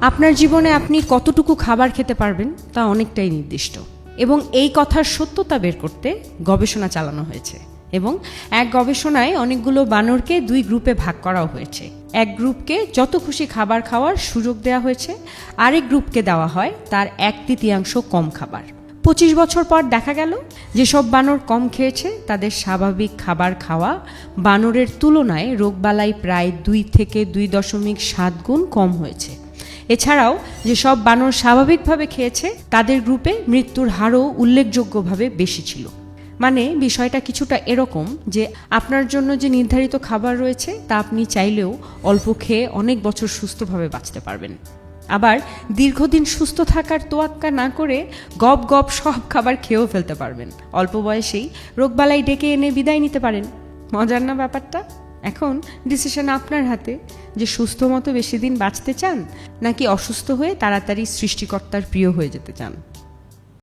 আপনার জীবনে আপনি কতটুকু খাবার খেতে পারবেন তা অনেকটাই নির্দিষ্ট। এবং এই কথার সত্যতা বের করতে গবেষণা চালানো হয়েছে। এবং এক গবেষণায় অনেকগুলো বানরকে দুই গ্রুপে ভাগ করাও হয়েছে। এক গ্রুপকে যত খুশি খাবার খাওয়ার সুযোগ দেওয়া হয়েছে, আরেক গ্রুপকে দেওয়া হয় তার এক তৃতীয়াংশ কম খাবার। পঁচিশ বছর পর দেখা গেল যেসব বানর কম খেয়েছে, তাদের স্বাভাবিক খাবার খাওয়া বানরের তুলনায় রোগবালাই প্রায় দুই থেকে দুই দশমিক সাত গুণ কম হয়েছে। এছাড়াও যেসব বানর স্বাভাবিকভাবে খেয়েছে, তাদের গ্রুপে মৃত্যুর হারও উল্লেখযোগ্যভাবে বেশি ছিল। মানে বিষয়টা কিছুটা এরকম যে আপনার জন্য যে নির্ধারিত খাবার রয়েছে, তা আপনি চাইলেও অল্প খেয়ে অনেক বছর সুস্থভাবে বাঁচতে পারবেন। আবার দীর্ঘদিন সুস্থ থাকার তোয়াক্কা না করে গপ গপ সব খাবার খেয়েও ফেলতে পারবেন। অল্প বয়সেই রোগবালাই ডেকে এনে বিদায় নিতে পারেন। মজার না ব্যাপারটা? এখন ডিসিশন আপনার হাতে যে সুস্থ মতো বেশি দিন বাঁচতে চান নাকি অসুস্থ হয়ে তাড়াতাড়ি সৃষ্টিকর্তার প্রিয় হয়ে যেতে চান?